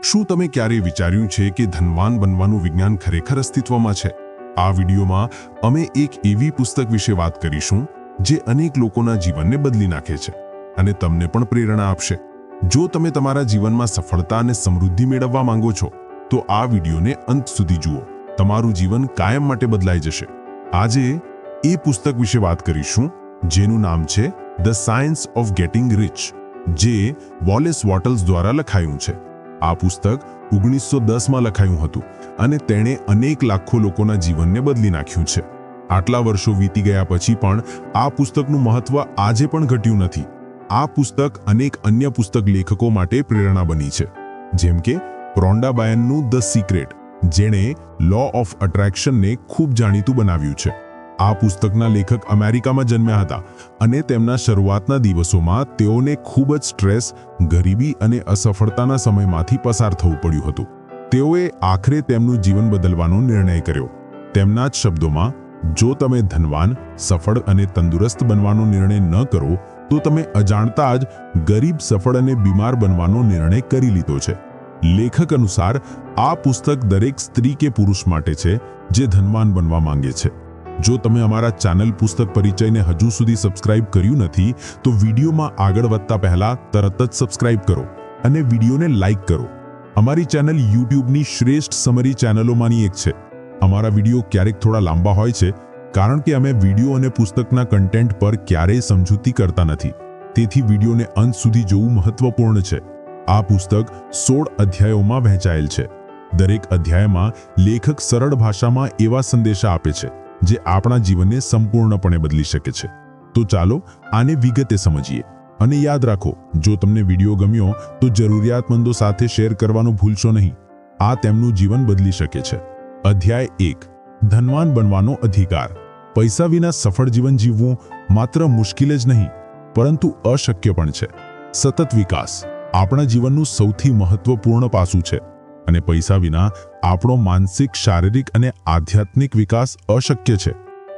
શું તમે ક્યારેય વિચાર્યું છે કે ધનવાન બનવાનું વિજ્ઞાન ખરેખર અસ્તિત્વમાં છે? આ વિડીયોમાં અમે એક એવી પુસ્તક વિશે વાત કરીશું, જે અનેક લોકોના જીવનને બદલી નાખે છે અને તમને પણ પ્રેરણા આપશે. જો તમે તમારા જીવનમાં સફળતા અને સમૃદ્ધિ મેળવવા માંગો છો, તો આ વિડીયોને અંત સુધી જુઓ. તમારું જીવન કાયમ માટે બદલાઈ જશે. આજે એ પુસ્તક વિશે વાત કરીશું, જેનું નામ છે the science of getting rich, જે વોલેસ વોટલ્સ દ્વારા લખાયું છે. આ પુસ્તક ઓગણીસો દસમાં લખાયું હતું અને તેણે અનેક લાખો લોકોના જીવનને બદલી નાખ્યું છે. આટલા વર્ષો વીતી ગયા પછી પણ આ પુસ્તકનું મહત્વ આજે પણ ઘટ્યું નથી. આ પુસ્તક અનેક અન્ય પુસ્તક લેખકો માટે પ્રેરણા બની છે. જેમ કે પ્રોન્ડાબાયનનું ધ સિક્રેટ, જેણે લો ઓફ અટ્રેક્શનને ખૂબ જાણીતું બનાવ્યું છે. આ પુસ્તકના લેખક અમેરિકામાં જન્મ્યા હતા અને તેમના શરૂઆતના દિવસોમાં તેઓને ખૂબ જ સ્ટ્રેસ, ગરીબી અને અસફળતાના સમયમાંથી પસાર થવું પડ્યું હતું. તેઓએ આખરે તેમનું જીવન બદલવાનો નિર્ણય કર્યો. તેમના જ શબ્દોમાં, જો તમે ધનવાન, સફળ અને તંદુરસ્ત બનવાનો નિર્ણય ન કરો, તો તમે અજાણતા જ ગરીબ, સફળ અને બીમાર બનવાનો નિર્ણય કરી લીધો છે. લેખક અનુસાર, આ પુસ્તક દરેક સ્ત્રી કે પુરુષ માટે છે, જે ધનવાન બનવા માંગે છે. જો તમે અમારા ચેનલ પુસ્તક પરિચયને હજુ સુધી સબસ્ક્રાઇબ કર્યું નથી, તો વિડીયોમાં આગળ વધતા પહેલા તરત જ સબસ્ક્રાઇબ કરો અને વિડીયોને લાઇક કરો. અમારી ચેનલ યુટ્યુબની શ્રેષ્ઠ સમરી ચેનલોમાંની એક છે. અમારા વીડિયો ક્યારેક થોડા લાંબા હોય છે, કારણ કે અમે વીડિયો અને પુસ્તકના કન્ટેન્ટ પર ક્યારેય સમજૂતી કરતા નથી. તેથી વિડીયોને અંત સુધી જોવું મહત્વપૂર્ણ છે. આ પુસ્તક સોળ અધ્યાયોમાં વહેંચાયેલ છે. દરેક અધ્યાયમાં લેખક સરળ ભાષામાં એવા સંદેશા આપે છે. જે આપણા જીવનને સંપૂર્ણપણે બદલી શકે છે. તો ચાલો આને વિગતે સમજીએ. અને યાદ રાખો, જો તમને વીડિયો ગમ્યો, તો જરૂરિયાતમંદો સાથે શેર કરવાનું ભૂલશો નહીં. આ તેમનું જીવન બદલી શકે છે. અધ્યાય એક. ધનવાન બનવાનો અધિકાર. પૈસા વિના સફળ જીવન જીવવું માત્ર મુશ્કેલ જ નહીં, પરંતુ અશક્ય પણ છે. સતત વિકાસ. આપણા જીવનનું સૌથી મહત્વપૂર્ણ પાસું છે. અને પૈસા વિના આપણો માનસિક, શારીરિક અને આધ્યાત્મિક વિકાસ અશક્ય છે.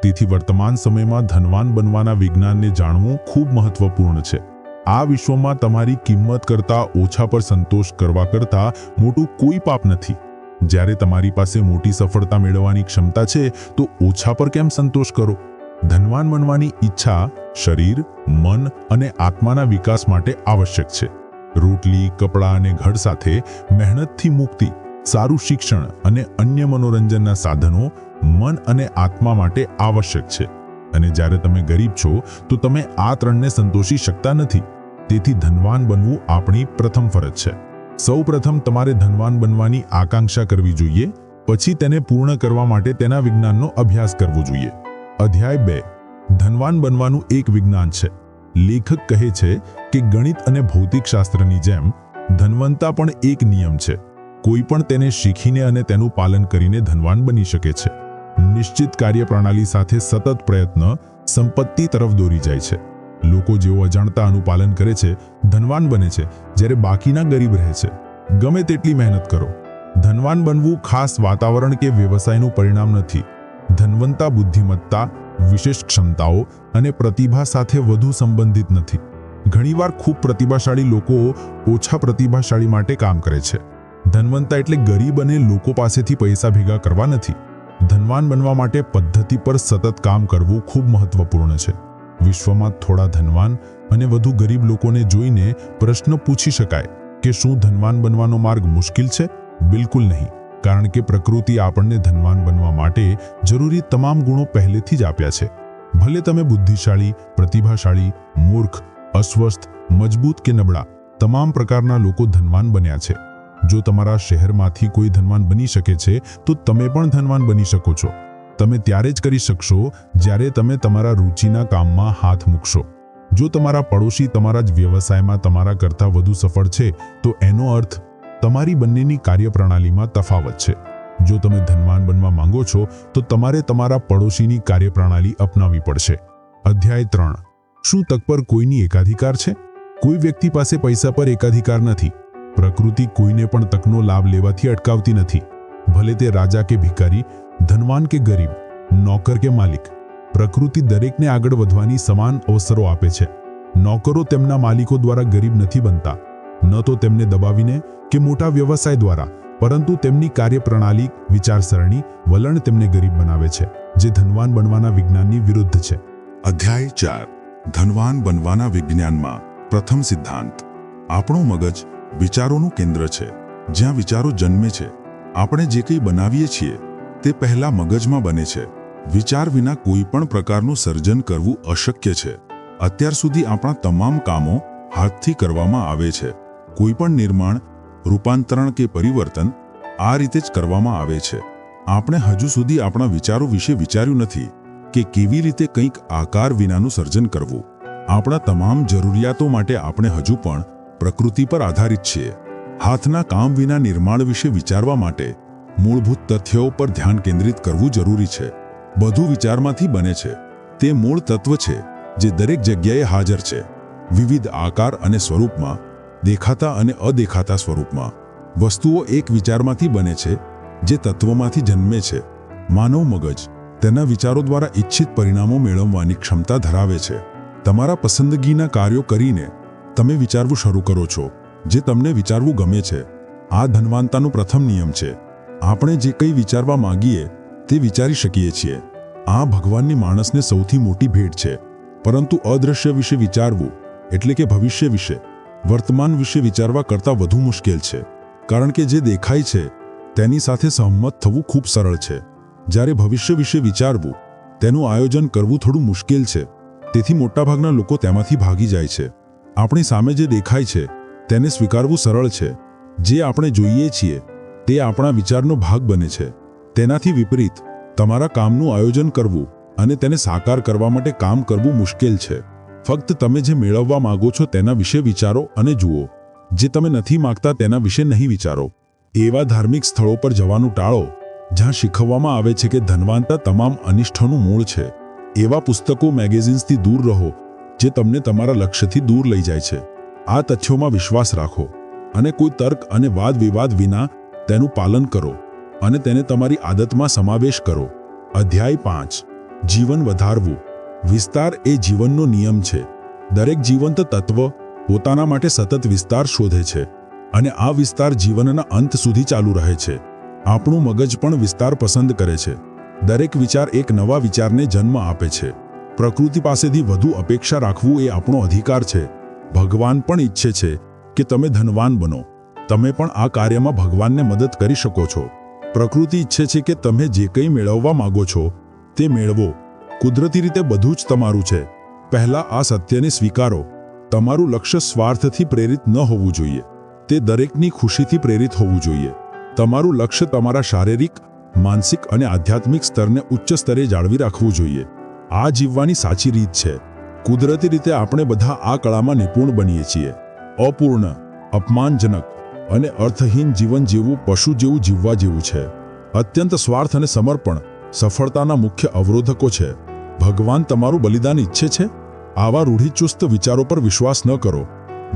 તેથી વર્તમાન સમયમાં ધનવાન બનવાના વિજ્ઞાનને જાણવું ખૂબ મહત્વપૂર્ણ છે. આ વિશ્વમાં તમારી કિંમત કરતાં ઓછા પર સંતોષ કરવા કરતા મોટું કોઈ પાપ નથી. જ્યારે તમારી પાસે મોટી સફળતા મેળવવાની ક્ષમતા છે, તો ઓછા પર કેમ સંતોષ કરો? ધનવાન બનવાની ઈચ્છા શરીર, મન અને આત્માના વિકાસ માટે આવશ્યક છે. રોટલી, કપડાં અને ઘર સાથે મહેનતથી મુક્તિ, સારું શિક્ષણ અને અન્ય મનોરંજનના સાધનો મન અને આત્મા માટે આવશ્યક છે. અને જ્યારે તમે ગરીબ છો, તો તમે આ ત્રણને સંતોષી શકતા નથી. તેથી ધનવાન બનવું આપણી પ્રથમ ફરજ છે. સૌપ્રથમ તમારે ધનવાન બનવાની આકાંક્ષા કરવી જોઈએ, પછી તેને પૂર્ણ કરવા માટે તેના વિજ્ઞાનનો અભ્યાસ કરવો જોઈએ. અધ્યાય બે. ધનવાન બનવાનું એક વિજ્ઞાન છે. લેખક કહે છે કે ગણિત અને ભૌતિકશાસ્ત્રની જેમ ધનવંતા પણ એક નિયમ છે. કોઈ પણ તેને શીખીને અને તેનું પાલન કરીને ધનવાન બની શકે છે. નિશ્ચિત કાર્યપ્રણાલી સાથે સતત પ્રયત્ન સંપત્તિ તરફ દોરી જાય છે. લોકો જેઓ અજાણતા આનું પાલન કરે છે, ધનવાન બને છે, જ્યારે બાકીના ગરીબ રહે છે. ગમે તેટલી મહેનત કરો. ધનવાન બનવું ખાસ વાતાવરણ કે વ્યવસાયનું પરિણામ નથી. ધનવંતા બુદ્ધિમત્તા વિશેષ ક્ષમતાઓ અને પ્રતિભા સાથે વધુ સંબંધિત નથી. ઘણીવાર ખૂબ પ્રતિભાશાળી લોકો ઓછા પ્રતિભાશાળી માટે કામ કરે છે. ધનવંતા એટલે ગરીબ અને લોકો પાસેથી પૈસા ભેગા કરવા નથી. ધનવાન બનવા માટે પદ્ધતિ પર સતત કામ કરવું ખૂબ મહત્વપૂર્ણ છે. વિશ્વમાં થોડા ધનવાન અને વધુ ગરીબ લોકોને જોઈને પ્રશ્ન પૂછી શકાય કે શું ધનવાન બનવાનો માર્ગ મુશ્કેલ છે? બિલકુલ નહીં. કારણ કે પ્રકૃતિ આપણને ધનવાન બનવા માટે જરૂરી તમામ ગુણો પહેલેથી જ આપ્યા છે. ભલે તમે બુદ્ધિશાળી, પ્રતિભાશાળી, મૂર્ખ, અસ્વસ્થ, મજબૂત કે નબળા, તમામ પ્રકારના લોકો ધનવાન બન્યા છે. જો તમારા શહેરમાંથી કોઈ ધનવાન બની શકે છે, તો તમે પણ ધનવાન બની શકો છો. તમે ત્યારે જ કરી શકશો જ્યારે તમે તમારા રુચિના કામમાં હાથ મૂકશો. જો તમારા પડોશી તમારા જ વ્યવસાયમાં તમારા કરતાં વધુ સફળ છે, તો એનો અર્થ તમારી બંનેની કાર્યપ્રણાલીમાં તફાવત છે. જો તમે ધનવાન બનવા માંગો છો, તો તમારે તમારા પડોશીની કાર્યપ્રણાલી અપનાવવી પડશે. અધ્યાય ત્રણ. શું તક પર કોઈની એકાધિકાર છે? કોઈ વ્યક્તિ પાસે પૈસા પર એકાધિકાર નથી. પ્રકૃતિ કોઈને પણ તકનો લાભ લેવાથી અટકાવતી નથી. ભલે તે રાજા કે ભિખારી, ધનવાન કે ગરીબ, નોકર કે માલિક, પ્રકૃતિ દરેકને આગળ વધવાની સમાન અવસરો આપે છે. નોકરો તેમના માલિકો દ્વારા ગરીબ નથી બનતા. ન તો તેમને દબાવીને કે મોટા વ્યવસાય દ્વારા, પરંતુ તેમની કાર્યપ્રણાલી, વિચારસરણી, વલણ તેમને ગરીબ બનાવે છે, જે ધનવાન બનવાના વિજ્ઞાનની વિરુદ્ધ છે. અધ્યાય ચાર. ધનવાન બનવાના વિજ્ઞાનમાં પ્રથમ સિદ્ધાંત. આપણો મગજ વિચારોનું કેન્દ્ર છે. જ્યાં વિચારો જન્મે છે, આપણે જે કંઈ બનાવીએ છીએ, તે પહેલા મગજમાં બને છે. વિચાર વિના કોઈ પણ પ્રકારનું સર્જન કરવું અશક્ય છે. અત્યાર સુધી આપણા તમામ કામો હાથથી કરવામાં આવે છે. કોઈ પણ નિર્માણ, રૂપાંતરણ કે પરિવર્તન આ રીતે જ કરવામાં આવે છે. આપણે હજુ સુધી આપણા વિચારો વિશે વિચાર્યું નથી કે કેવી રીતે કંઈક આકાર વિનાનું સર્જન કરવું. આપણા તમામ જરૂરિયાતો માટે આપણે હજુ પણ પ્રકૃતિ પર આધારિત છીએ. હાથના કામ વિના નિર્માણ વિશે વિચારવા માટે મૂળભૂત તથ્યો પર ધ્યાન કેન્દ્રિત કરવું જરૂરી છે. બધું વિચારમાંથી બને છે. તે મૂળ તત્વ છે જે દરેક જગ્યાએ હાજર છે. વિવિધ આકાર અને સ્વરૂપમાં દેખાતા અને અદેખાતા સ્વરૂપમાં. વસ્તુઓ એક વિચારમાંથી બને છે, જે તત્વમાંથી જન્મે છે. માનવ મગજ તેના વિચારો દ્વારા ઇચ્છિત પરિણામો મેળવવાની ક્ષમતા ધરાવે છે. તમારા પસંદગીના કાર્યો કરીને તમે વિચારવું શરૂ કરો છો, જે તમને વિચારવું ગમે છે. આ ધનવાનતાનો પ્રથમ નિયમ છે. આપણે જે કંઈ વિચારવા માંગીએ, તે વિચારી શકીએ છીએ. આ ભગવાનની માણસને સૌથી મોટી ભેટ છે. પરંતુ અદૃશ્ય વિશે વિચારવું, એટલે કે ભવિષ્ય વિશે વર્તમાન વિશે વિચારવા કરતાં વધુ મુશ્કેલ છે. કારણ કે જે દેખાય છે, તેની સાથે સહમત થવું ખૂબ સરળ છે. જ્યારે ભવિષ્ય વિશે વિચારવું, તેનું આયોજન કરવું થોડું મુશ્કેલ છે. તેથી મોટાભાગના લોકો તેમાંથી ભાગી જાય છે. આપણી સામે જે દેખાય છે, તેને સ્વીકારવું સરળ છે. જે આપણે જોઈએ છીએ, તે આપણા વિચારનો ભાગ બને છે. તેનાથી વિપરીત, તમારા કામનું આયોજન કરવું અને તેને સાકાર કરવા માટે કામ કરવું મુશ્કેલ છે. ફક્ત તમે જે મેળવવા માંગો છો તેના વિશે વિચારો અને જુઓ. જે તમે નથી માંગતા તેના વિશે નહીં વિચારો. એવા ધાર્મિક સ્થળો પર જવાનું ટાળો, જ્યાં શીખવવામાં આવે છે કે ધનવાનતા તમામ અનિષ્ઠનું મૂળ છે. એવા પુસ્તકો મેગેઝિન્સથી દૂર રહો, જે તમને તમારા લક્ષ્યથી દૂર લઈ જાય છે. આ તથ્યોમાં વિશ્વાસ રાખો અને કોઈ તર્ક અને વાદ વિવાદ વિના તેનું પાલન કરો અને તેને તમારી આદતમાં સમાવેશ કરો. અધ્યાય પાંચ. જીવન વધારવું. વિસ્તાર એ જીવનનો નિયમ છે. દરેક જીવંત તત્વ પોતાના માટે સતત વિસ્તાર શોધે છે અને આ વિસ્તાર જીવનના અંત સુધી ચાલુ રહે છે. આપણું મગજ પણ વિસ્તાર પસંદ કરે છે. દરેક વિચાર એક નવા વિચારને જન્મ આપે છે. પ્રકૃતિ પાસેથી વધુ અપેક્ષા રાખવું એ આપણો અધિકાર છે. ભગવાન પણ ઈચ્છે છે કે તમે ધનવાન બનો. તમે પણ આ કાર્યમાં ભગવાનને મદદ કરી શકો છો. પ્રકૃતિ ઈચ્છે છે કે તમે જે કંઈ મેળવવા માંગો છો, તે મેળવો. કુદરતી રીતે બધું જ તમારું છે. પહેલા આ સત્યને સ્વીકારો. તમારું લક્ષ્ય સ્વાર્થથી પ્રેરિત ન હોવું જોઈએ. તે દરેકની ખુશીથી પ્રેરિત હોવું જોઈએ. તમારું લક્ષ્ય તમારા શારીરિક, માનસિક અને આધ્યાત્મિક સ્તરને ઉચ્ચ સ્તરે જાળવી રાખવું જોઈએ. આ જીવવાની સાચી રીત છે. કુદરતી રીતે આપણે બધા આ કળામાં નિપુણ બનીએ છીએ. અપૂર્ણ, અપમાનજનક અને અર્થહીન જીવન જીવવું પશુ જેવું જીવવા જેવું છે. અત્યંત સ્વાર્થ અને સમર્પણ, સફળતાના મુખ્ય અવરોધકો છે. ભગવાન તમારું બલિદાન ઈચ્છે છે? આવા રૂઢિચુસ્ત વિચારો પર વિશ્વાસ ન કરો.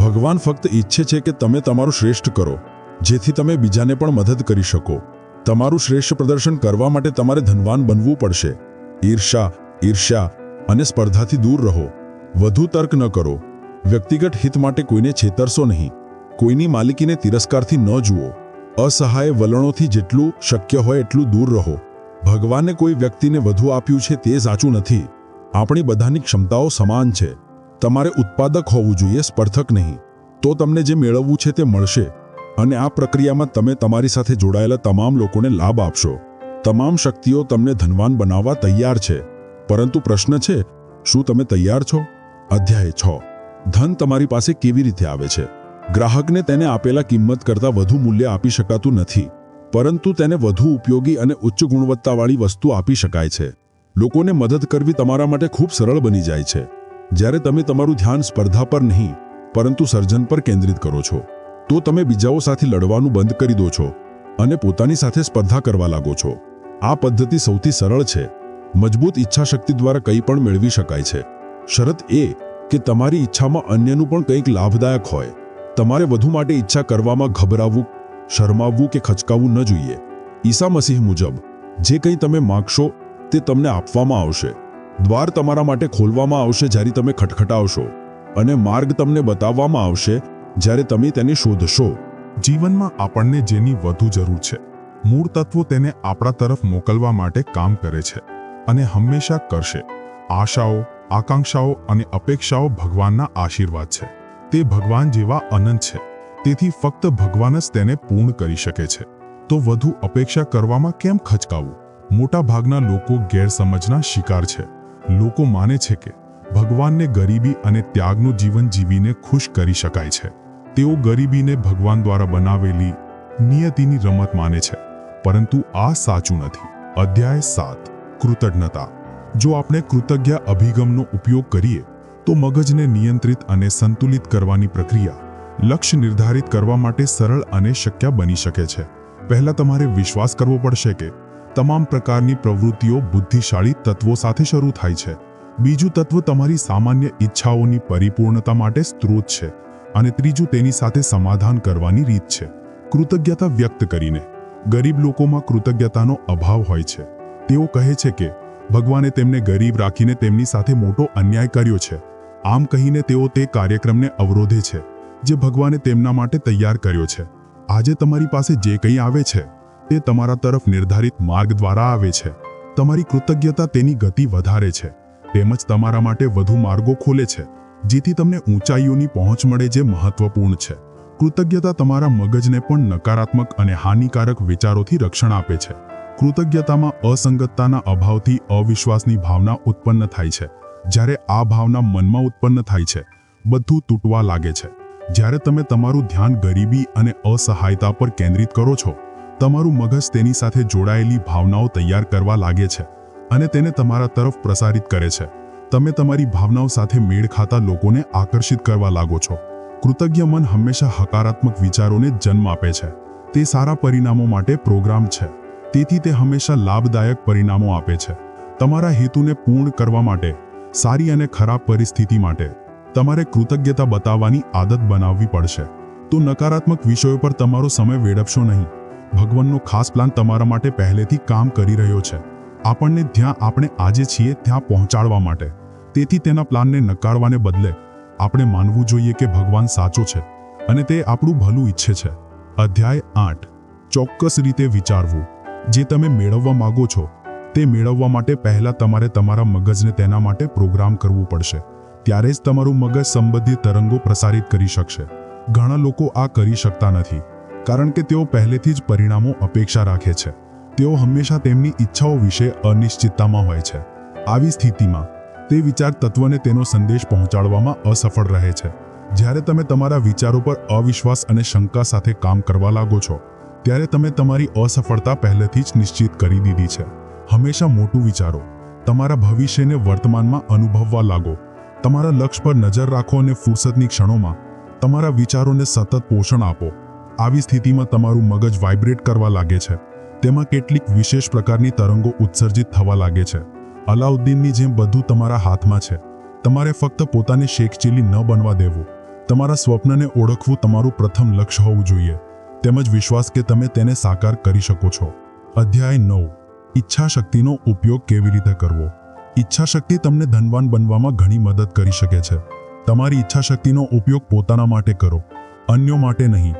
ભગવાન ફક્ત ઈચ્છે છે કે તમે તમારું શ્રેષ્ઠ કરો, જેથી તમે બીજાને પણ મદદ કરી શકો. તમારું શ્રેષ્ઠ પ્રદર્શન કરવા માટે તમારે ધનવાન બનવું પડશે. ઈર્ષા ઈર્ષ્યા અને સ્પર્ધાથી દૂર રહો. વધુ તર્ક ન કરો. વ્યક્તિગત હિત માટે કોઈને છેતરશો નહીં. કોઈની માલિકીને તિરસ્કારથી ન જુઓ. અસહાય વલણોથી જેટલું શક્ય હોય એટલું દૂર રહો. ભગવાને કોઈ વ્યક્તિને વધુ આપ્યું છે તે સાચું નથી. આપણી બધાની ક્ષમતાઓ સમાન છે. તમારે ઉત્પાદક હોવું જોઈએ, સ્પર્ધક નહીં. તો તમને જે મેળવવું છે તે મળશે. અને આ પ્રક્રિયામાં તમે તમારી સાથે જોડાયેલા તમામ લોકોને લાભ આપશો. તમામ શક્તિઓ તમને ધનવાન બનાવવા તૈયાર છે. પરંતુ પ્રશ્ન છે, શું તમે તૈયાર છો? અધ્યાય છ. ધન તમારી પાસે કેવી રીતે આવે છે? ગ્રાહકને તેને આપેલા કિંમત કરતાં વધુ મૂલ્ય આપી શકાતું નથી. પરંતુ તેને વધુ ઉપયોગી અને ઉચ્ચ ગુણવત્તાવાળી વસ્તુ આપી શકાય છે. લોકોને મદદ કરવી તમારા માટે ખૂબ સરળ બની જાય છે. જ્યારે તમે તમારું ધ્યાન સ્પર્ધા પર નહીં, પરંતુ સર્જન પર કેન્દ્રિત કરો છો, તો તમે બીજાઓ સાથે લડવાનું બંધ કરી દો છો અને પોતાની સાથે સ્પર્ધા કરવા લાગો છો. આ પદ્ધતિ સૌથી સરળ છે. મજબૂત ઈચ્છાશક્તિ દ્વારા કંઈ પણ મેળવી શકાય છે. શરત એ કે તમારી ઈચ્છામાં અન્યનું પણ કંઈક લાભદાયક હોય. તમારે વધુ માટે ઈચ્છા કરવામાં ગભરાવવું શરમાવવું કે ખચકાવવું ન જોઈએ. ઈસા મસીહ મુજબ, જે કંઈ તમે માગશો, તે તમને આપવામાં આવશે. દ્વાર તમારા માટે ખોલવામાં આવશે જ્યારે તમે ખટખટાવશો અને માર્ગ તમને બતાવવામાં આવશે જ્યારે તમે તેને શોધશો. જીવનમાં આપણને જેની વધુ જરૂર છે, મૂળ તત્વો તેને આપણા તરફ મોકલવા માટે કામ કરે છે અને હંમેશા કરશે. આશાઓ, આકાંક્ષાઓ અને અપેક્ષાઓ ભગવાનના આશીર્વાદ છે. તે ભગવાન જેવા અનંત છે. તેથી ફક્ત ભગવાન જ તેને પૂર્ણ કરી શકે છે. તો વધુ અપેક્ષા કરવામાં કેમ ખચકાવું? મોટા ભાગના લોકો ગેરસમજના શિકાર છે. લોકો માને છે કે ભગવાનને ગરીબી અને ત્યાગનું જીવન જીવીને ખુશ કરી શકાય છે. તેઓ ગરીબીને ભગવાન દ્વારા બનાવેલી નિયતિની રમત માને છે. પરંતુ આ સાચું નથી. અધ્યાય સાત. કૃતજ્ઞતા. જો આપણે કૃતજ્ઞ અભિગમનો ઉપયોગ કરીએ, તો મગજને નિયંત્રિત અને સંતુલિત કરવાની પ્રક્રિયા લક્ષ્ય નિર્ધારિત કરવા માટે સરળ અને શક્ય બની શકે છે. પહેલા તમારે વિશ્વાસ કરવો પડશે કે તમામ પ્રકારની પ્રવૃત્તિઓ બુદ્ધિશાળી તત્વો સાથે શરૂ થાય છે. બીજું તત્વ તમારી સામાન્ય ઈચ્છાઓની પરિપૂર્ણતા માટે સ્ત્રોત છે અને ત્રીજું તેની સાથે સમાધાન કરવાની રીત છે. કૃતજ્ઞતા વ્યક્ત કરીને. ગરીબ લોકોમાં કૃતજ્ઞતાનો અભાવ હોય છે. તેઓ કહે છે કે ભગવાને તેમને ગરીબ રાખીને તેમની સાથે મોટો અન્યાય કર્યો છે. આમ કહીને તેઓ તે કાર્યક્રમને અવરોધે છે. જે ભગવાને તેમના માટે તૈયાર કર્યો છે. આજે તમારી પાસે જે કંઈ આવે છે, તે તમારા તરફ નિર્ધારિત માર્ગ દ્વારા આવે છે. તમારી કૃતજ્ઞતા તેની ગતિ વધારે છે. તેમજ તમારા માટે વધુ માર્ગો ખોલે છે, જેથી તમને ઊંચાઈઓની પહોંચ મળે જે મહત્વપૂર્ણ છે. કૃતજ્ઞતા તમારા મગજને પણ નકારાત્મક અને હાનિકારક વિચારોથી રક્ષણ આપે છે. કૃતજ્ઞતામાં અસંગતતાના અભાવથી અવિશ્વાસની ભાવના ઉત્પન્ન થાય છે. જ્યારે આ ભાવના મનમાં ઉત્પન્ન થાય છે, બધું તૂટવા લાગે છે. જ્યારે તમે તમારું ધ્યાન ગરીબી અને અસહાયતા પર કેન્દ્રિત કરો છો, તમારું મગજ તેની સાથે જોડાયેલી ભાવનાઓ તૈયાર કરવા લાગે છે અને તેને તમારા તરફ પ્રસારિત કરે છે. તમે તમારી ભાવનાઓ સાથે મેળ ખાતા લોકોને આકર્ષિત કરવા લાગો છો. કૃતજ્ઞ મન હંમેશા હકારાત્મક વિચારોને જન્મ આપે છે. તે સારા પરિણામો માટે પ્રોગ્રામ છે. તેથી તે હંમેશા લાભદાયક પરિણામો આપે છે. તમારા હેતુને પૂર્ણ કરવા માટે, સારી અને ખરાબ પરિસ્થિતિ માટે તમારે કૃતજ્ઞતા બતાવવાની આદત બનાવવી પડશે. તો નકારાત્મક વિષયો પર તમારો સમય વેડપશો નહીં. ભગવાનનો ખાસ પ્લાન તમારા માટે પહેલેથી કામ કરી રહ્યો છે. આપણને જ્યાં આપણે આજે છીએ ત્યાં પહોંચાડવા માટે. તેથી તેના પ્લાનને નકારવાને બદલે આપણે માનવું જોઈએ કે ભગવાન સાચો છે અને તે આપણું ભલું ઈચ્છે છે. અધ્યાય આઠ. ચોક્કસ રીતે વિચારવું. જે તમે મેળવવા માંગો છો, તે મેળવવા માટે પહેલા તમારે તમારા મગજને તેના માટે પ્રોગ્રામ કરવું પડશે. ત્યારે જ તમારું મગજ સંબંધિત તરંગો પ્રસારિત કરી શકશે. ઘણા લોકો આ કરી શકતા નથી, કારણ કે તેઓ પહેલેથી જ પરિણામો અપેક્ષા રાખે છે. તેઓ હંમેશા તેમની ઈચ્છાઓ વિશે અનિશ્ચિતતામાં હોય છે. આવી સ્થિતિમાં, તે વિચાર તત્વને તેનો સંદેશ પહોંચાડવામાં અસફળ રહે છે. જ્યારે તમે તમારા વિચારો પર અવિશ્વાસ અને શંકા સાથે કામ કરવા લાગો છો, ત્યારે તમે તમારી અસફળતા પહેલેથી જ નિશ્ચિત કરી દીધી છે. હંમેશા મોટું વિચારો, તમારા ભવિષ્યને વર્તમાનમાં અનુભવવા લાગો તમારા લક્ષ્ય પર નજર રાખો અને ફુરસદની ક્ષણોમાં તમારા વિચારોને સતત પોષણ આપો. આવી સ્થિતિમાં તમારું મગજ વાઇબ્રેટ કરવા લાગે છે. તેમાં કેટલીક વિશેષ પ્રકારની તરંગો ઉત્સર્જિત થવા લાગે છે. અલાઉદ્દીનની જેમ બધું તમારા હાથમાં છે. તમારે ફક્ત પોતાને શેખચીલી ન બનવા દેવું. તમારા સ્વપ્નને ઓળખવું તમારું પ્રથમ લક્ષ્ય હોવું જોઈએ. તેમજ વિશ્વાસ કે તમે તેને સાકાર કરી શકો છો. અધ્યાય નવ. ઈચ્છા શક્તિનો ઉપયોગ કેવી રીતે કરવો? ઈચ્છા શક્તિ તમને ધનવાન બનવામાં ઘણી મદદ કરી શકે છે. તમારી ઈચ્છા શક્તિનો ઉપયોગ પોતાના માટે કરો, અન્યો માટે નહીં.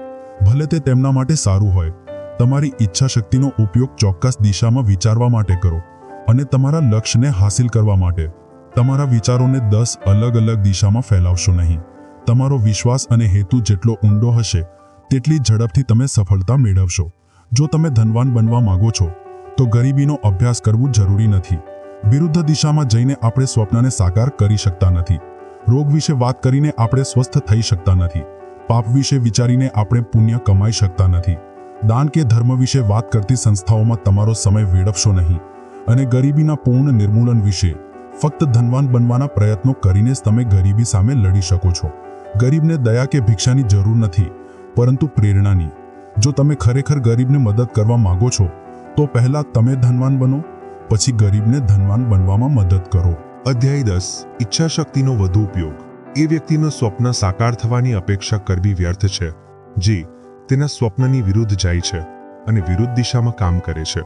ભલે તે તેમના માટે સારું હોય. તમારી ઈચ્છા શક્તિનો ઉપયોગ ચોક્કસ દિશામાં વિચારવા માટે કરો અને તમારા લક્ષ્યને હાંસિલ કરવા માટે. તમારા વિચારોને દસ અલગ અલગ દિશામાં ફેલાવશો નહીં. તમારો વિશ્વાસ અને હેતુ જેટલો ઊંડો હશે, તેટલી ઝડપથી તમે સફળતા મેળવશો. જો તમે ધનવાન બનવા માંગો છો, તો ગરીબીનો અભ્યાસ કરવું જરૂરી નથી. વિરુદ્ધ દિશામાં જઈને આપણે સ્વપ્નને સાકાર કરી શકતા નથી. રોગ વિશે વાત કરીને આપણે સ્વસ્થ થઈ શકતા નથી. પાપ વિશે વિચારીને આપણે પુણ્ય કમાઈ શકતા નથી. દાન કે ધર્મ વિશે વાત કરતી સંસ્થાઓમાં તમારો સમય વેડફશો નહીં. અને ગરીબીના પૂર્ણ નિર્મૂલન વિશે ફક્ત ધનવાન બનવાના પ્રયત્નો કરીને જ તમે ગરીબી સામે લડી શકો છો. ગરીબને દયા કે ભિક્ષાની જરૂર નથી, પરંતુ પ્રેરણાની. જો તમે ખરેખર ગરીબને મદદ કરવા માંગો છો, તો પહેલા તમે ધનવાન બનો પછી ગરીબને ધનવાન બનવામાં મદદ કરો. અધ્યાય દસ. ઈચ્છા શક્તિનો વધુ ઉપયોગ. એ વ્યક્તિનું સ્વપ્ન સાકાર થવાની અપેક્ષા કરવી વ્યર્થ છે. જે, તેના સ્વપ્નની વિરુદ્ધ જાય છે અને વિરુદ્ધ દિશામાં કામ કરે છે.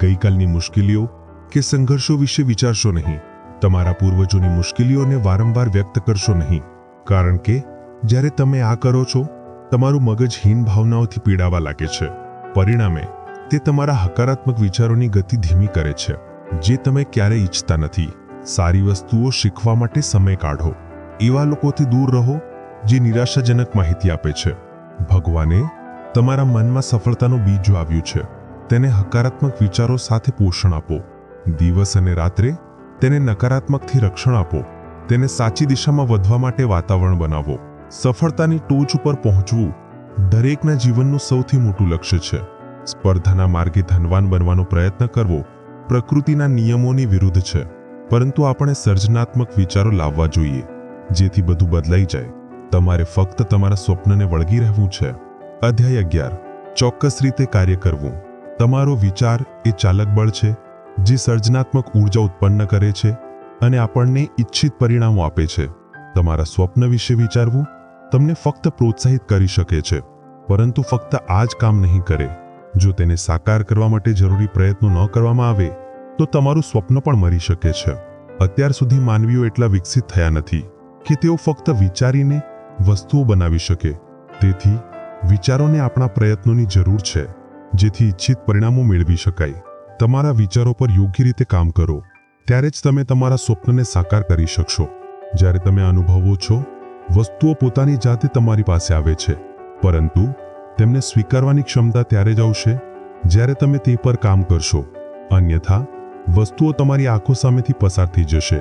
ગઈકાલની મુશ્કેલીઓ કે સંઘર્ષો વિશે વિચારશો નહીં. તમારા પૂર્વજોની મુશ્કેલીઓને વારંવાર વ્યક્ત કરશો નહીં. કારણ કે, જ્યારે તમે આ કરો છો, તમારું મગજ હીન ભાવનાઓથી પીડાવા લાગે છે. પરિણામે તે તમારા હકારાત્મક વિચારોની ગતિ ધીમી કરે છે, જે તમે ક્યારેય ઈચ્છતા નથી. સારી વસ્તુઓ શીખવા માટે સમય કાઢો. એવા લોકોથી દૂર રહો, જે નિરાશાજનક માહિતી આપે છે. ભગવાને તમારા મનમાં સફળતાનું બીજ આવ્યું છે. તેને હકારાત્મક વિચારો સાથે પોષણ આપો. દિવસ અને રાત્રે તેને નકારાત્મકથી રક્ષણ આપો. તેને સાચી દિશામાં વધવા માટે વાતાવરણ બનાવો. સફળતાની ટોચ ઉપર પહોંચવું દરેકના જીવનનું સૌથી મોટું લક્ષ્ય છે. સ્પર્ધાના માર્ગે ધનવાન બનવાનો પ્રયત્ન કરવો પ્રકૃતિના નિયમોની વિરુદ્ધ છે. પરંતુ આપણે સર્જનાત્મક વિચારો લાવવા જોઈએ. જેથી બધું બદલાઈ જાય. તમારે ફક્ત તમારા સ્વપ્નને વળગી રહેવું છે. અધ્યાય અગિયાર. ચોક્કસ રીતે કાર્ય કરવું. તમારો વિચાર એ ચાલક બળ છે, જે સર્જનાત્મક ઊર્જા ઉત્પન્ન કરે છે અને આપણને ઈચ્છિત પરિણામો આપે છે. તમારા સ્વપ્ન વિશે વિચારવું તમને ફક્ત પ્રોત્સાહિત કરી શકે છે, પરંતુ ફક્ત આ જ કામ નહીં કરે. જો તેને સાકાર કરવા માટે જરૂરી પ્રયત્નો ન કરવામાં આવે, તો તમારું સ્વપ્ન પણ મરી શકે છે. અત્યાર સુધી માનવીઓ એટલા વિકસિત થયા નથી કે તેઓ ફક્ત વિચારીને વસ્તુઓ બનાવી શકે. તેથી, વિચારોને આપણા પ્રયત્નોની જરૂર છે, જેથી ઈચ્છિત પરિણામો મેળવી શકાય. તમારા વિચારો પર યોગ્ય રીતે કામ કરો. ત્યારે જ તમે તમારા સ્વપ્નને સાકાર કરી શકશો. જ્યારે તમે અનુભવો છો, વસ્તુઓ પોતાની જાતે તમારી પાસે આવે છે. પરંતુ તેમને સ્વીકારવાની ક્ષમતા ત્યારે જ આવશે, જ્યારે તમે તે પર કામ કરશો. અન્યથા, વસ્તુઓ તમારી આંખો સામેથી પસાર થઈ જશે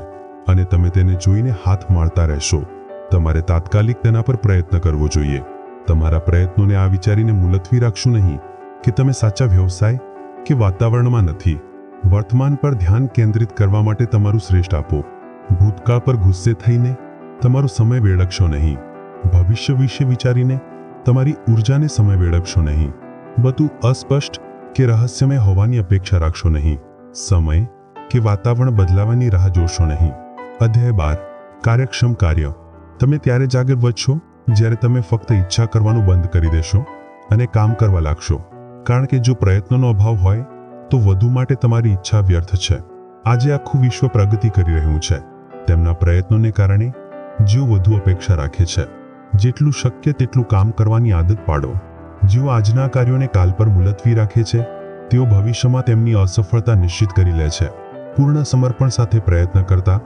અને તમે તેને જોઈને હાથ મારતા રહેશો. તમારે તાત્કાલિક તેના પર પ્રયત્ન કરવો જોઈએ. તમારા પ્રયત્નોને આ વિચારીને મુલતવી રાખશું નહીં કે તમે સાચા વ્યવસાય કે વાતાવરણમાં નથી. વર્તમાન પર ધ્યાન કેન્દ્રિત કરવા માટે તમારું શ્રેષ્ઠ આપો. ભૂતકાળ પર ગુસ્સે થઈને તમારો સમય વેડકશો નહીં. ભવિષ્ય વિશે વિચારીને તમારી ઉર્જાને સમય વેડવશો નહીં. બધું અસ્પષ્ટ કે રહસ્યમય હોવાની અપેક્ષા રાખશો નહીં. સમય કે વાતાવરણ બદલાવાની રાહ જોશો નહીં. અધ્યાય બાર, કાર્યક્ષમ કાર્ય. તમે ત્યારે જ વધશો, જ્યારે તમે ફક્ત ઈચ્છા કરવાનું બંધ કરી દેશો અને કામ કરવા લાગશો. કારણ કે જો પ્રયત્નોનો અભાવ હોય, તો વધુ માટે તમારી ઈચ્છા વ્યર્થ છે. આજે આખું વિશ્વ પ્રગતિ કરી રહ્યું છે. તેમના પ્રયત્નોને કારણે જીવ વધુ અપેક્ષા રાખે છે. જેટલું શક્ય તેટલું કામ કરવાની આદત પાડો. જેઓ આજના કાર્યોને કાલ પર મુલતવી રાખે છે, તેઓ ભવિષ્યમાં તેમની અસફળતા નિશ્ચિત કરી લે છે. પૂર્ણ સમર્પણ સાથે પ્રયત્ન કરતા,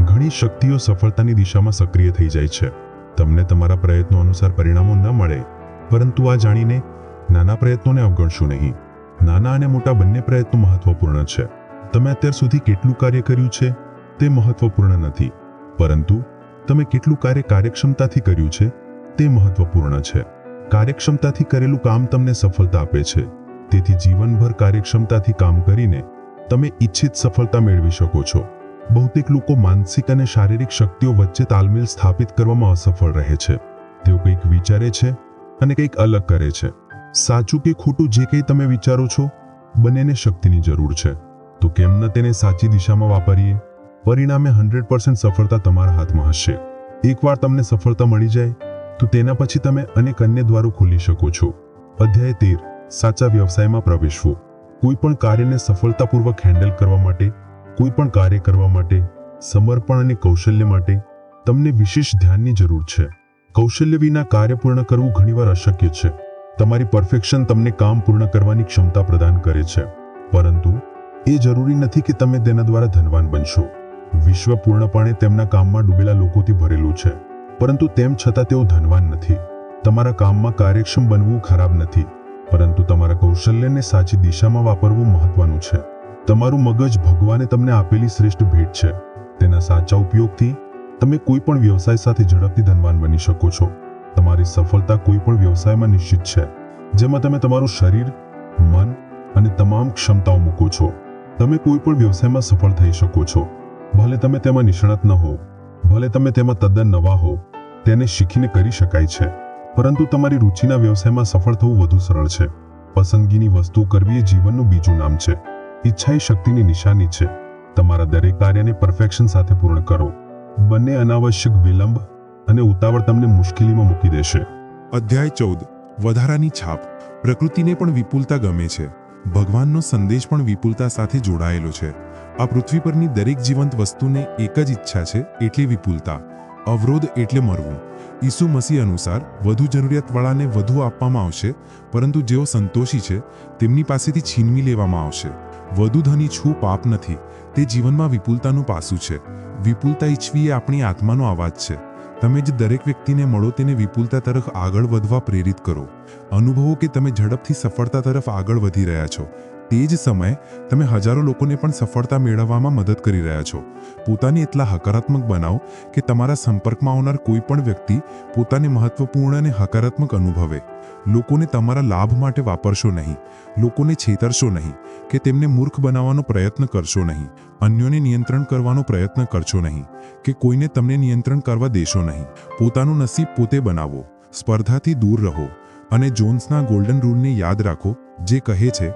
ઘણી શક્તિઓ સફળતાની દિશામાં સક્રિય થઈ જાય છે. તમને તમારા પ્રયત્નો અનુસાર પરિણામો ન મળે, પરંતુ આ જાણીને નાના પ્રયત્નોને અવગણશો નહીં. નાના અને મોટા બંને પ્રયત્નો મહત્વપૂર્ણ છે. તમે અત્યાર સુધી કેટલું કાર્ય કર્યું છે, તે મહત્વપૂર્ણ નથી. પરંતુ તમે કેટલું કાર્ય કાર્યક્ષમતાથી કર્યું છે, તે મહત્વપૂર્ણ છે. કાર્યક્ષમતાથી કરેલું કામ તમને સફળતા આપે છે. તેથી જીવનભર કાર્યક્ષમતાથી કામ કરીને તમે ઈચ્છિત સફળતા મેળવી શકો છો. બહુતેક લોકો માનસિક અને શારીરિક શક્તિઓ વચ્ચે તાલમેલ સ્થાપિત કરવામાં અસફળ રહે છે. તેઓ કંઈક વિચારે છે અને કંઈક અલગ કરે છે. સાચું કે ખોટું જે કંઈ તમે વિચારો છો, બંનેને શક્તિની જરૂર છે. તો કેમ ન તેને સાચી દિશામાં વાપરીએ? પરિણામે હંડ્રેડ પર્સન્ટ સફળતા તમારા હાથમાં હશે. એકવાર તમને સફળતા મળી જાય, તો તેના પછી તમે અનેક અન્ય દ્વારો ખોલી શકો છો. અધ્યાય તેર, સાચા વ્યવસાયમાં પ્રવેશવું. કોઈ પણ કાર્યને સફળતાપૂર્વક હેન્ડલ કરવા માટે કોઈ પણ કાર્ય કરવા માટે, સમર્પણ અને કૌશલ્ય માટે તમને વિશેષ ધ્યાનની જરૂર છે. કૌશલ્ય વિના કાર્ય પૂર્ણ કરવું ઘણીવાર અશક્ય છે. તમારી પરફેક્શન તમને કામ પૂર્ણ કરવાની ક્ષમતા પ્રદાન કરે છે. પરંતુ, એ જરૂરી નથી કે તમે તેના દ્વારા ધનવાન બનશો. વિશ્વ પૂર્ણપણે તેમના કામમાં ડૂબેલા લોકોથી ભરેલું છે. પરંતુ તેમ છતાં તેઓ ધનવાન નથી. તમારા કામમાં કાર્યક્ષમ બનવું ખરાબ નથી. પરંતુ તમારા કૌશલ્યને સાચી દિશામાં વાપરવું મહત્વનું છે. તમારું મગજ ભગવાને તમને આપેલી શ્રેષ્ઠ ભેટ છે. તેના સાચા ઉપયોગથી, તમે કોઈ પણ વ્યવસાય સાથે ઝડપથી ધનવાન બની શકો છો. તમારી સફળતા કોઈ પણ વ્યવસાયમાં નિશ્ચિત છે. જેમાં તમે તમારું શરીર, મન અને તમામ ક્ષમતાઓ મૂકો છો. તમે કોઈ પણ વ્યવસાયમાં સફળ થઈ શકો છો. ભલે તમે તેમાં નિષ્ણાત ન હો ભલે તમે તેમાં તદ્દન નવા હો તેને શીખીને કરી શકાય છે. પરંતુ તમારી રુચિના વ્યવસાયમાં સફળ થવું વધુ સરળ છે. પસંદગીની વસ્તુ કરવી એ જીવનનું બીજું નામ છે. ઈચ્છા એ શક્તિની નિશાની છે. તમારા દરેક કાર્યને પરફેક્શન સાથે પૂર્ણ કરો. બંને અનાવશ્યક વિલંબ અને ઉતાવળ તમને મુશ્કેલીમાં મૂકી દેશે. અધ્યાય ચૌદ. વધારાની છાપ. પ્રકૃતિને પણ વિપુલતા ગમે છે. ભગવાનનો સંદેશ પણ વિપુલતા સાથે જોડાયેલો છે. આ પૃથ્વી પરની દરેક જીવંત વસ્તુને એક જ ઈચ્છા છે, એટલી વિપુલતા. અવરોધ એટલે મરવું. ઈસુ મસીહ અનુસાર વધુ જરૂરિયાતવાળાને વધુ આપવામાં આવશે, પરંતુ જેઓ સંતોષી છે, તેમની પાસેથી છીનવી લેવામાં આવશે. વધુ ધની છું પાપ નથી, તે જીવનમાં વિપુલતાનું પાસું છે. વિપુલતા ઈચ્છવી એ આપણી આત્માનો અવાજ છે. તમે જ દરેક વ્યક્તિને મળો તેને વિપુલતા તરફ આગળ વધવા પ્રેરિત કરો. અનુભવો કે તમે ઝડપથી સફળતા તરફ આગળ વધી રહ્યા છો. તે જ સમયે તમે હજારો લોકોને પણ સફળતા મેળવવામાં મદદ કરી રહ્યા છો. પોતાને એટલા હકારાત્મક બનાવો કે તમારા સંપર્કમાં આવનાર કોઈ પણ વ્યક્તિ પોતાને મહત્વપૂર્ણ અને હકારાત્મક અનુભવે. લોકોને તમારા લાભ માટે વાપરશો નહીં. લોકોને છેતરશો નહીં કે તેમને મૂર્ખ બનાવવાનો પ્રયત્ન કરશો નહીં. અન્યોને નિયંત્રણ કરવાનો પ્રયત્ન કરશો નહીં કે કોઈને તમને નિયંત્રણ કરવા દેશો નહીં. પોતાનું નસીબ પોતે બનાવો. સ્પર્ધાથી દૂર રહો અને જોન્સના ગોલ્ડન રૂલને યાદ રાખો, જે કહે છે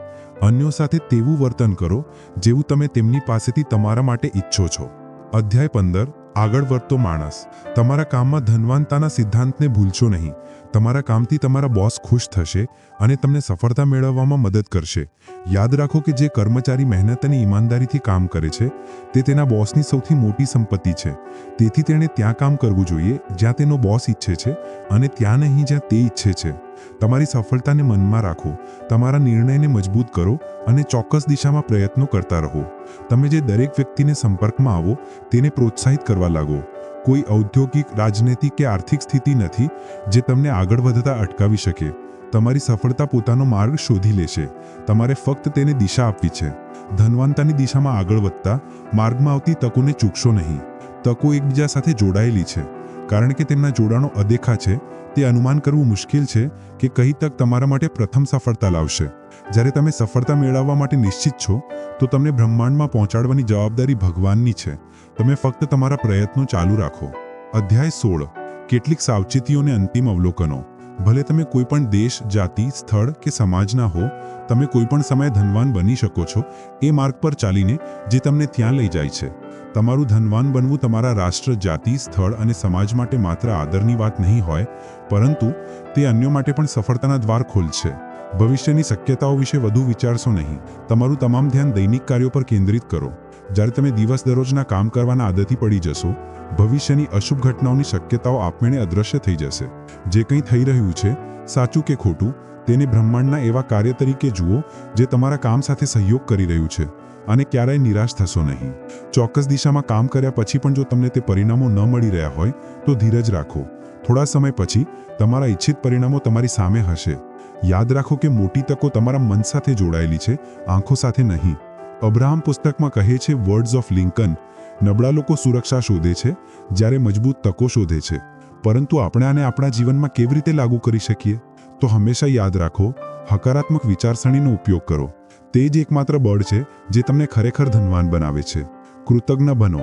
અન્યો સાથે તેવું વર્તન કરો જેવું તમે તેમની પાસેથી તમારા માટે ઈચ્છો છો. અધ્યાય પંદર, આગળ વધતો માણસ. તમારા કામમાં ધનવાનતાના સિદ્ધાંતને ભૂલશો નહીં. તમારા કામથી તમારા બોસ ખુશ થશે અને તમને સફળતા મેળવવામાં મદદ કરશે. યાદ રાખો કે જે કર્મચારી મહેનત અને ઈમાનદારીથી કામ કરે છે, તે તેના બોસની સૌથી મોટી સંપત્તિ છે. તેથી તેણે ત્યાં કામ કરવું જોઈએ જ્યાં તેનો બોસ ઈચ્છે છે અને ત્યાં નહીં જ્યાં તે ઈચ્છે છે. તમારી સફળતાને મનમાં રાખો, તમારા નિર્ણયને મજબૂત કરો અને ચોક્કસ દિશામાં પ્રયત્નો કરતા રહો. તમે જે દરેક વ્યક્તિને સંપર્કમાં આવો, તેને પ્રોત્સાહિત કરવા લાગો. કોઈ ઔદ્યોગિક, રાજનૈતિક કે આર્થિક સ્થિતિ નથી જે તમને આગળ વધતા અટકાવી શકે. તમારી સફળતા પોતાનો માર્ગ શોધી લેશે. તમારે ફક્ત તેને દિશા આપવી છે. ધનવાનતાની દિશામાં આગળ વધતા, માર્ગમાં આવતી તકોને ચૂકશો નહીં. તકો એકબીજા સાથે જોડાયેલી છે. કારણ કે તેમના જોડાણો અદેખા છે, તે અનુમાન કરવું મુશ્કેલ છે કે કઈ તક તમારા માટે પ્રથમ સફળતા લાવશે. જ્યારે તમે સફળતા મેળવવા માટે નિશ્ચિત છો, તો તમને બ્રહ્માંડમાં પહોંચાડવાની જવાબદારી ભગવાનની છે. તમે ફક્ત તમારા પ્રયત્નો ચાલુ રાખો. અધ્યાય સોળ. કેટલીક સાવચેતીઓને અંતિમ અવલોકનો. ભલે તમે કોઈ પણ દેશ, જાતિ, સ્થળ કે સમાજના હો, તમે કોઈ પણ સમયે ધનવાન બની શકો છો, એ માર્ગ પર ચાલીને જે તમને ત્યાં લઈ જાય છે. તમારું ધનવાન બનવું તમારા રાષ્ટ્ર, જાતિ, સ્થળ અને સમાજ માટે માત્ર આદરની વાત નહીં હોય, પરંતુ તે અન્યો માટે પણ સફળતાના દ્વાર ખોલશે ભવિષ્યની શક્યતાઓ વિશે વધુ વિચારશો નહીં. તમારું તમામ ધ્યાન દૈનિક કાર્યો પર કેન્દ્રિત કરો. જ્યારે તમે દિવસ દરરોજના કામ કરવાના આદતથી પડી જશો, ભવિષ્યની અશુભ ઘટનાઓની શક્યતાઓ આપમેળે અદૃશ્ય થઈ જશે. જે કંઈ થઈ રહ્યું છે, સાચું કે ખોટું, તેને બ્રહ્માંડના એવા કાર્ય તરીકે જુઓ, જે તમારા કામ સાથે સહયોગ કરી રહ્યું છે, અને ક્યારેય નિરાશ થશો નહીં. ચોક્કસ દિશામાં કામ કર્યા પછી પણ જો તમને તે પરિણામો ન મળી રહ્યા હોય, તો ધીરજ રાખો. થોડા સમય પછી, તમારા ઈચ્છિત પરિણામો તમારી સામે હશે. યાદ રાખો કે મોટી તકો તમારા મન સાથે જોડાયેલી છે, આંખો સાથે નહીં. અબ્રાહમ પુસ્તકમાં કહે છે વર્ડ્સ ઓફ લિંકન નબળા લોકો સુરક્ષા શોધે છે, જ્યારે મજબૂત તકો શોધે છે. પરંતુ આપણે આને આપણા જીવનમાં કેવી રીતે લાગુ કરી શકીએ? તો હંમેશા યાદ રાખો, હકારાત્મક વિચારસરણીનો ઉપયોગ કરો. તે જ એકમાત્ર બળ છે, જે તમને ખરેખર ધનવાન બનાવે છે. કૃતજ્ઞ બનો.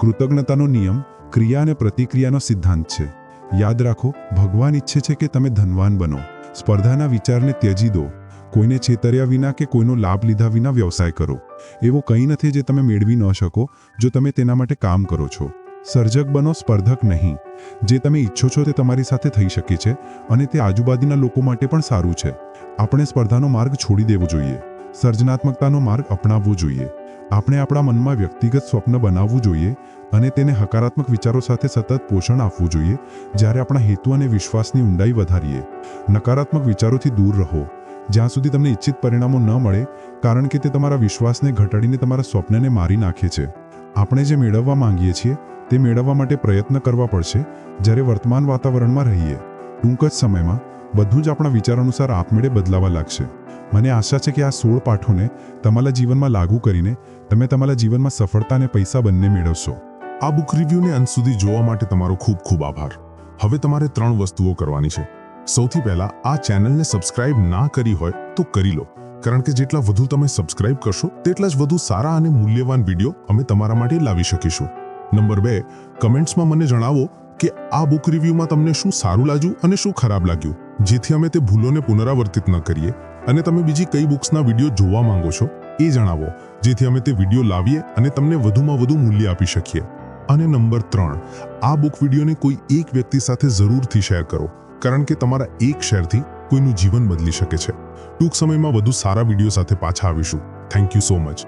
કૃતજ્ઞતાનો નિયમ, ક્રિયા અને પ્રતિક્રિયાનો સિદ્ધાંત છે. યાદ રાખો, ભગવાન ઈચ્છે છે કે તમે ધનવાન બનો. સ્પર્ધાના વિચારને ત્યજી દો. કોઈને છેતર્યા વિના કે કોઈનો લાભ લીધા વિના વ્યવસાય કરો. એવો કંઈ નથી જે તમે મેળવી ન શકો, જો તમે તેના માટે કામ કરો છો. સર્જક બનો, સ્પર્ધક નહીં. જે તમે ઈચ્છો છો તે તમારી સાથે થઈ શકે છે અને તે આજુબાજુના લોકો માટે પણ સારું છે. આપણે સ્પર્ધાનો માર્ગ છોડી દેવો જોઈએ. સર્જનાત્મકતાનો માર્ગ અપનાવવો જોઈએ. આપણે આપણા મનમાં વ્યક્તિગત સ્વપ્ન બનાવવું જોઈએ અને તેને હકારાત્મક વિચારો સાથે સતત પોષણ આપવું જોઈએ, જ્યારે આપણા હેતુ અને વિશ્વાસની ઊંડાઈ વધારીએ. નકારાત્મક વિચારોથી દૂર રહો. જ્યાં સુધી તમને ઈચ્છિત પરિણામો ન મળે, કારણ કે તે તમારા વિશ્વાસને ઘટાડીને તમારા સ્વપ્નને મારી નાખે છે. આપણે જે મેળવવા માંગીએ છીએ, તે મેળવવા માટે પ્રયત્ન કરવા પડશે, જ્યારે વર્તમાન વાતાવરણમાં રહીએ. ટૂંક જ સમયમાં, બધું જ આપણા વિચાર અનુસાર આપમેળે બદલાવા લાગશે. મને આશા છે કે આ સોળ પાઠોને તમારા જીવનમાં લાગુ કરીને, તમે તમારા જીવનમાં સફળતા અને પૈસા બંને મેળવશો. આ બુક રિવ્યૂને અંત સુધી જોવા માટે તમારો ખૂબ ખૂબ આભાર. હવે તમારે ત્રણ વસ્તુઓ કરવાની છે. સૌથી પહેલા આ ચેનલને સબસ્ક્રાઇબ ના કરી હોય તો કરી લો. કારણ કે જેટલા વધુ તમે સબસ્ક્રાઇબ કરશો, તેટલા જ વધુ સારા અને મૂલ્યવાન વીડિયો અમે તમારા માટે લાવી શકીશું. નંબર બે, કમેન્ટ્સમાં મને જણાવો કે આ બુક રિવ્યૂમાં તમને શું સારું લાગ્યું અને શું ખરાબ લાગ્યું. જેથી અમે તે ભૂલોને પુનરાવર્તિત ન કરીએ અને તમે બીજી કઈ બુક્સના વીડિયો જોવા માંગો છો એ જણાવો, જેથી અમે તે વીડિયો લાવીએ અને તમને વધુમાં વધુ મૂલ્ય આપી શકીએ. અને નંબર ત્રણ, આ બુક વિડીયોને કોઈ એક વ્યક્તિ સાથે જરૂરથી શેર કરો. કારણ કે તમારા એક શેરથી કોઈનું જીવન બદલી શકે છે. ટૂંક સમયમાં વધુ સારા વીડિયો સાથે પાછા આવીશું. Thank you so much